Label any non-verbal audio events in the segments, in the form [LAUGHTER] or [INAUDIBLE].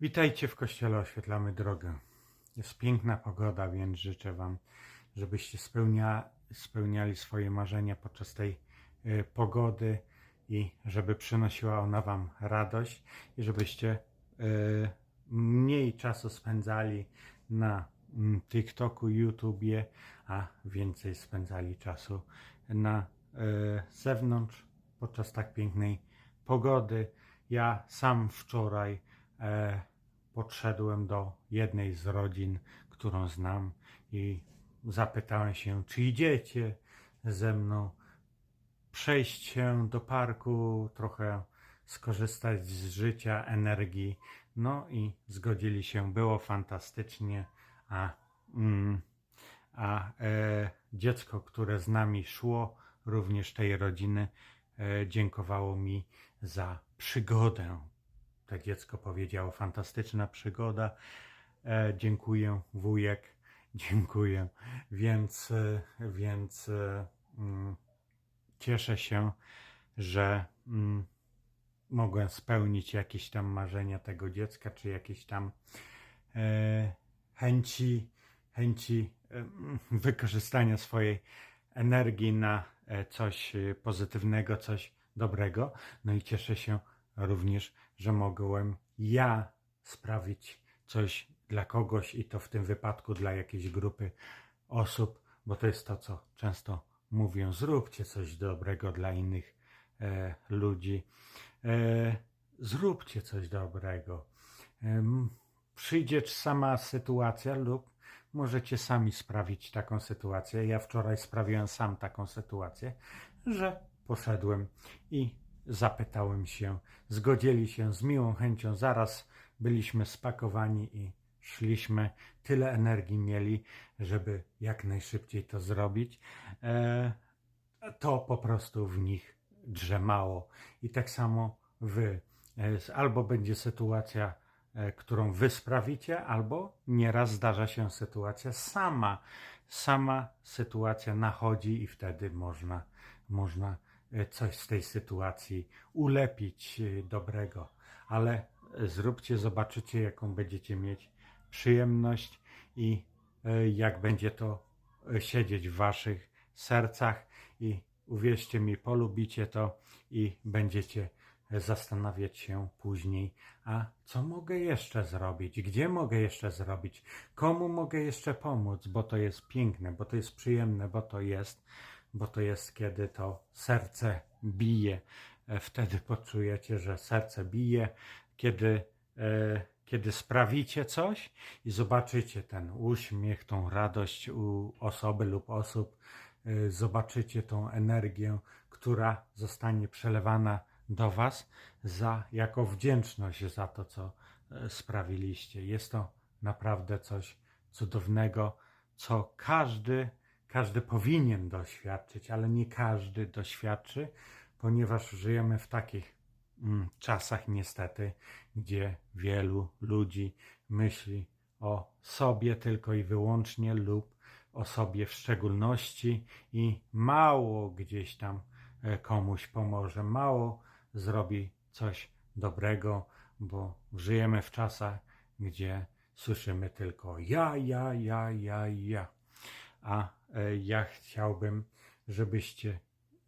Witajcie w Kościele Oświetlamy Drogę. Jest piękna pogoda, więc życzę Wam, żebyście spełnia, spełniali swoje marzenia podczas tej y, pogody i żeby przynosiła ona Wam radość i żebyście y, mniej czasu spędzali na mm, TikToku, YouTubie, a więcej spędzali czasu na y, zewnątrz podczas tak pięknej pogody. Ja sam wczoraj e, podszedłem do jednej z rodzin, którą znam i zapytałem się, czy idziecie ze mną przejść się do parku, trochę skorzystać z życia, energii. No i zgodzili się, było fantastycznie, a, mm, a e, dziecko, które z nami szło, również tej rodziny, e, dziękowało mi za przygodę. To dziecko powiedziało, fantastyczna przygoda. E, dziękuję, wujek, [LAUGHS] dziękuję. Więc, e, więc e, mm, cieszę się, że mm, mogłem spełnić jakieś tam marzenia tego dziecka, czy jakieś tam e, chęci, chęci mm, wykorzystania swojej energii na coś pozytywnego, coś dobrego. No i cieszę się również, że mogłem ja sprawić coś dla kogoś i to w tym wypadku dla jakiejś grupy osób, bo to jest to, co często mówią: zróbcie coś dobrego dla innych e, ludzi. E, zróbcie coś dobrego. Em, przyjdzie sama sytuacja lub możecie sami sprawić taką sytuację. Ja wczoraj sprawiłem sam taką sytuację, że poszedłem i zapytałem się, zgodzili się z miłą chęcią, zaraz byliśmy spakowani i szliśmy. Tyle energii mieli, żeby jak najszybciej to zrobić. E, to po prostu w nich drzemało. I tak samo wy. E, Albo będzie sytuacja, e, którą wy sprawicie, albo nieraz zdarza się sytuacja sama. Sama sytuacja nachodzi i wtedy można, można coś z tej sytuacji ulepić e, dobrego. Ale e, zróbcie, zobaczycie, jaką będziecie mieć przyjemność i e, jak będzie to e, siedzieć w waszych sercach. I uwierzcie mi, polubicie to i będziecie zastanawiać się później, a co mogę jeszcze zrobić, gdzie mogę jeszcze zrobić, komu mogę jeszcze pomóc, bo to jest piękne, bo to jest przyjemne, bo to jest, bo to jest kiedy to serce bije. E, Wtedy poczujecie, że serce bije, kiedy, e, kiedy sprawicie coś i zobaczycie ten uśmiech, tą radość u osoby lub osób, e, zobaczycie tą energię, która zostanie przelewana do Was za, jako wdzięczność za to, co sprawiliście. Jest to naprawdę coś cudownego, co każdy, każdy powinien doświadczyć, ale nie każdy doświadczy, ponieważ żyjemy w takich mm, czasach niestety, gdzie wielu ludzi myśli o sobie tylko i wyłącznie lub o sobie w szczególności i mało gdzieś tam e, komuś pomoże, mało zrobi coś dobrego, bo żyjemy w czasach, gdzie słyszymy tylko ja, ja, ja, ja, ja. A ja chciałbym, żebyście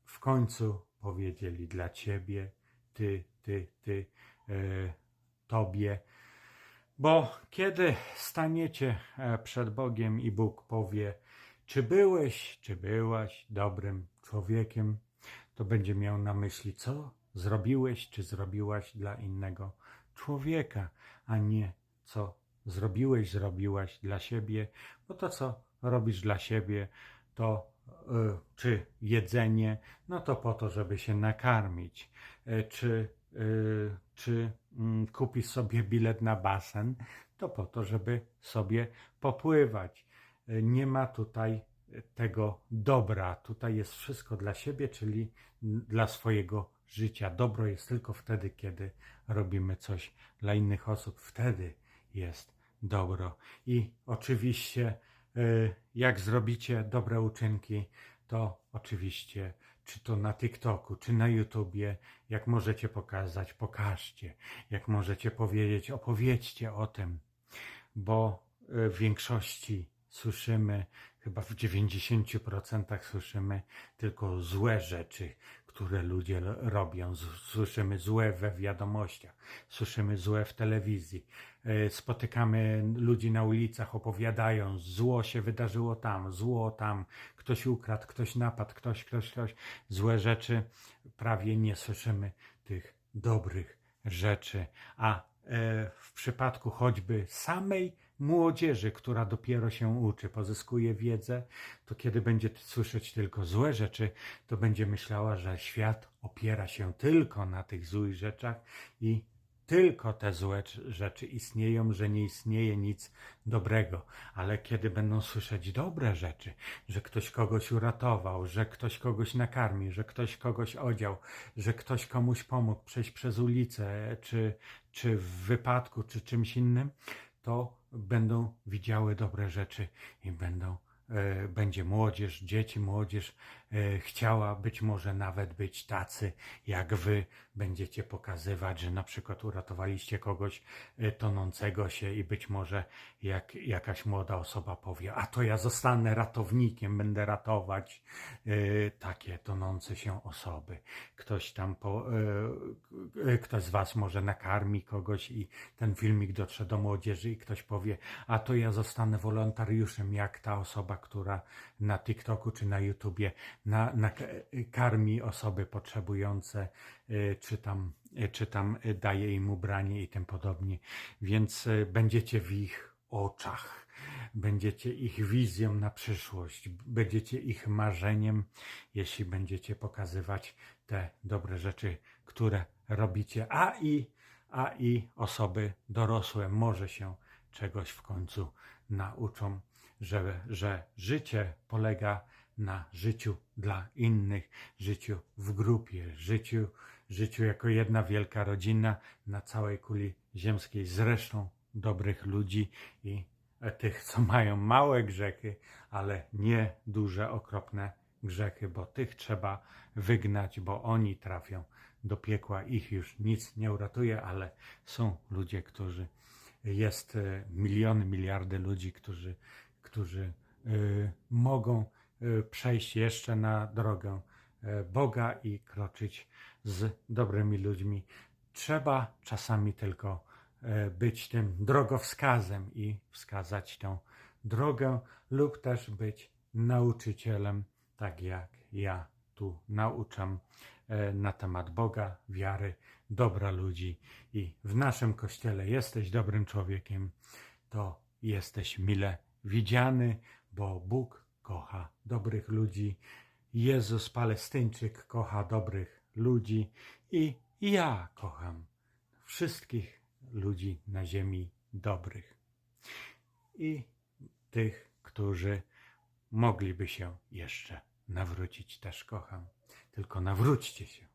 w końcu powiedzieli dla ciebie, ty, ty, ty, e, tobie. Bo kiedy staniecie e, przed Bogiem i Bóg powie, czy byłeś, czy byłaś dobrym człowiekiem, to będzie miał na myśli, co zrobiłeś, czy zrobiłaś dla innego człowieka, a nie co zrobiłeś, zrobiłaś dla siebie, bo to, co robisz dla siebie, to y, czy jedzenie, no to po to, żeby się nakarmić, y, czy, y, czy mm, kupisz sobie bilet na basen, to po to, żeby sobie popływać. Nie ma tutaj tego dobra. Tutaj jest wszystko dla siebie, czyli dla swojego życia. Dobro jest tylko wtedy, kiedy robimy coś dla innych osób. Wtedy jest dobro. I oczywiście, jak zrobicie dobre uczynki, to oczywiście czy to na TikToku, czy na YouTubie, jak możecie pokazać, pokażcie. Jak możecie powiedzieć, opowiedzcie o tym, bo y, w większości słyszymy, chyba w 90% słyszymy tylko złe rzeczy, które ludzie robią. Słyszymy złe we wiadomościach, słyszymy złe w telewizji. Y, Spotykamy ludzi na ulicach, opowiadają, zło się wydarzyło tam, zło tam, ktoś ukradł, ktoś napadł, ktoś, ktoś, ktoś. Złe rzeczy, prawie nie słyszymy tych dobrych rzeczy. A e, w przypadku choćby samej młodzieży, która dopiero się uczy, pozyskuje wiedzę, to kiedy będzie słyszeć tylko złe rzeczy, to będzie myślała, że świat opiera się tylko na tych złych rzeczach i tylko te złe cz- rzeczy istnieją, że nie istnieje nic dobrego. Ale kiedy będą słyszeć dobre rzeczy, że ktoś kogoś uratował, że ktoś kogoś nakarmi, że ktoś kogoś odział, że ktoś komuś pomógł przejść przez ulicę, czy, czy w wypadku, czy czymś innym, to będą widziały dobre rzeczy i będą, będzie młodzież, dzieci, młodzież e, chciała być może nawet być tacy, jak wy będziecie pokazywać, że na przykład uratowaliście kogoś e, tonącego się i być może jak jakaś młoda osoba powie, a to ja zostanę ratownikiem, będę ratować e, takie tonące się osoby. Ktoś tam, po, e, e, ktoś z was może nakarmi kogoś i ten filmik dotrze do młodzieży i ktoś powie, a to ja zostanę wolontariuszem, jak ta osoba, która na TikToku czy na YouTubie na, na, karmi osoby potrzebujące, y, czy tam, y, czy tam daje im ubranie i tym podobnie. Więc będziecie w ich oczach, będziecie ich wizją na przyszłość, będziecie ich marzeniem, jeśli będziecie pokazywać te dobre rzeczy, które robicie, a i, a i osoby dorosłe może się czegoś w końcu nauczą, że, że życie polega na życiu dla innych, życiu w grupie, życiu, życiu jako jedna wielka rodzina na całej kuli ziemskiej z resztą dobrych ludzi i tych, co mają małe grzechy, ale nie duże, okropne grzechy, bo tych trzeba wygnać, bo oni trafią do piekła. Ich już nic nie uratuje, ale są ludzie, którzy jest e, miliony, miliardy ludzi, którzy, którzy e, mogą e, przejść jeszcze na drogę e, Boga i kroczyć z dobrymi ludźmi. Trzeba czasami tylko być tym drogowskazem i wskazać tą drogę, lub też być nauczycielem, tak jak ja tu nauczam na temat Boga, wiary, dobra ludzi. I w naszym kościele jesteś dobrym człowiekiem, to jesteś mile widziany, bo Bóg kocha dobrych ludzi. Jezus Palestyńczyk kocha dobrych ludzi i ja kocham wszystkich ludzi na ziemi dobrych. I tych, którzy mogliby się jeszcze nawrócić, też kocham. Tylko nawróćcie się.